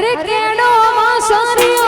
અરે કેડો માસરિયો